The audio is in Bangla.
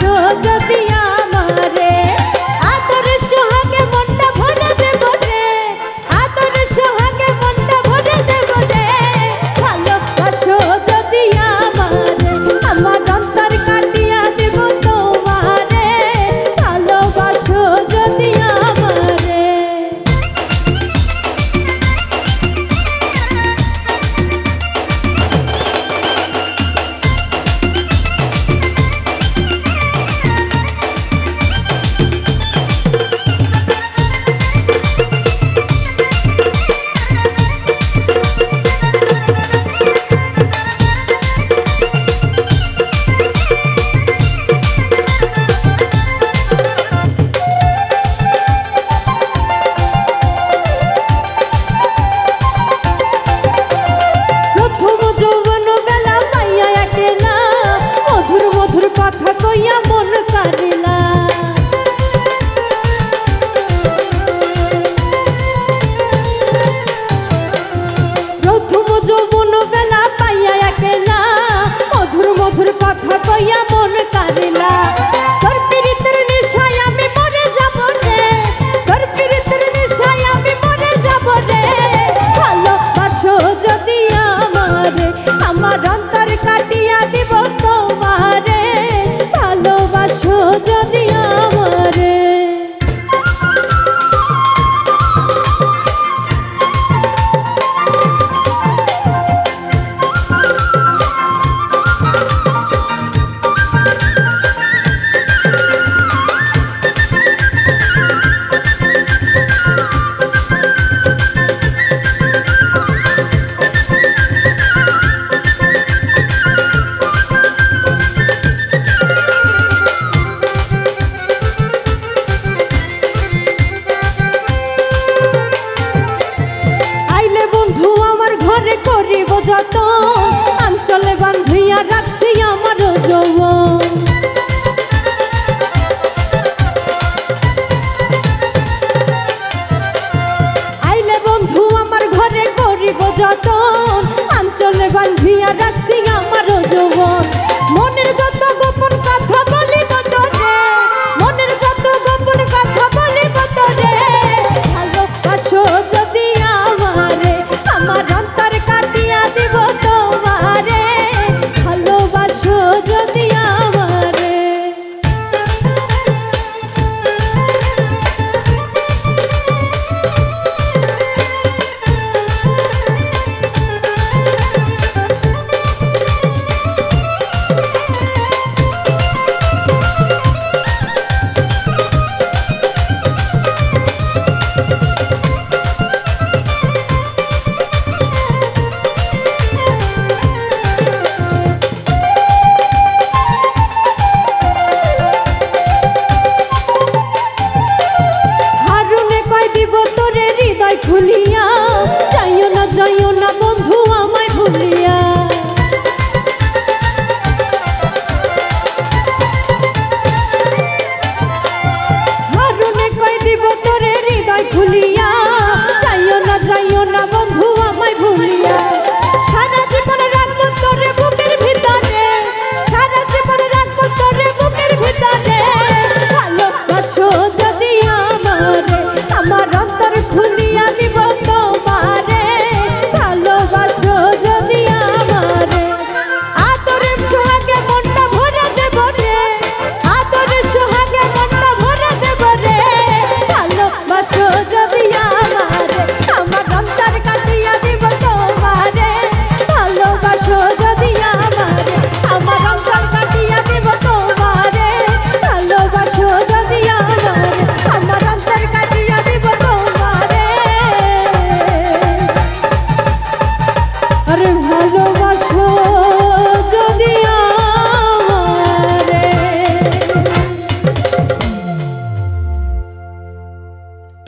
সোজাতিয়া হইয়া মন কারিলা প্রথম যৌবন বেলা পাইয়া একেলা মধুর মধুর কথা কইয়া মন কারিলা যত আঞ্চলে বান্ধিয়া রাখছে